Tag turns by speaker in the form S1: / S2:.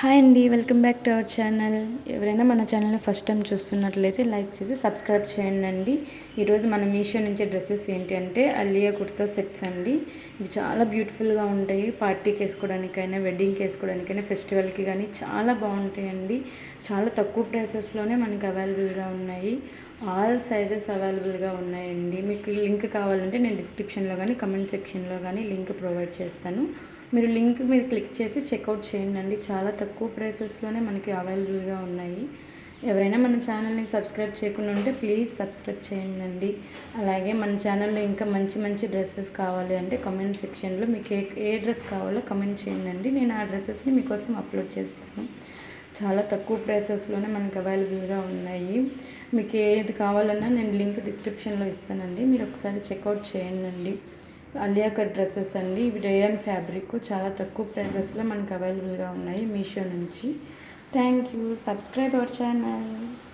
S1: Hi అండి welcome back to our channel. ఎవరైనా మన ఛానల్ని ఫస్ట్ టైం చూస్తున్నట్లయితే లైక్ చేసి సబ్స్క్రైబ్ చేయండి అండి ఈరోజు మన మీషో నుంచి డ్రెస్సెస్ ఏంటి అంటే అలియా కుర్తా సెట్స్ అండి. ఇవి చాలా బ్యూటిఫుల్గా ఉంటాయి. పార్టీకి వేసుకోవడానికైనా వెడ్డింగ్కి వేసుకోవడానికైనా ఫెస్టివల్కి కానీ చాలా బాగుంటాయండి. చాలా తక్కువ ప్రైసెస్లోనే మనకి అవైలబుల్గా ఉన్నాయి. ఆల్ సైజెస్ అవైలబుల్గా ఉన్నాయండి. మీకు లింక్ కావాలంటే నేను డిస్క్రిప్షన్లో కానీ కమెంట్ సెక్షన్లో కానీ లింక్ ప్రొవైడ్ చేస్తాను. మీరు లింక్ మీరు క్లిక్ చేసి చెక్అవుట్ చేయండి. అండి చాలా తక్కువ ప్రైసెస్లోనే మనకి అవైలబుల్గా ఉన్నాయి. ఎవరైనా మన ఛానల్ని సబ్స్క్రైబ్ చేయకుండా ఉంటే ప్లీజ్ సబ్స్క్రైబ్ చేయండి. అండి అలాగే మన ఛానల్లో ఇంకా మంచి మంచి డ్రెస్సెస్ కావాలి అంటే కమెంట్ సెక్షన్లో మీకు ఏ ఏ డ్రెస్ కావాలో కమెంట్ చేయండి. అండి నేను ఆ డ్రెస్సెస్ని మీకోసం అప్లోడ్ చేస్తాను. చాలా తక్కువ ప్రైసెస్లోనే మనకు అవైలబుల్గా ఉన్నాయి. మీకు ఏది కావాలన్నా నేను లింక్ డిస్క్రిప్షన్లో ఇస్తానండి. మీరు ఒకసారి చెక్అవుట్ చేయండి. అలియా కట్ డ్రెస్సెస్ అండి. ఇవి రేయన్ ఫ్యాబ్రిక్ చాలా తక్కువ ప్రైసెస్లో మనకు అవైలబుల్గా ఉన్నాయి మీషో నుంచి. Thank you. Subscribe our channel.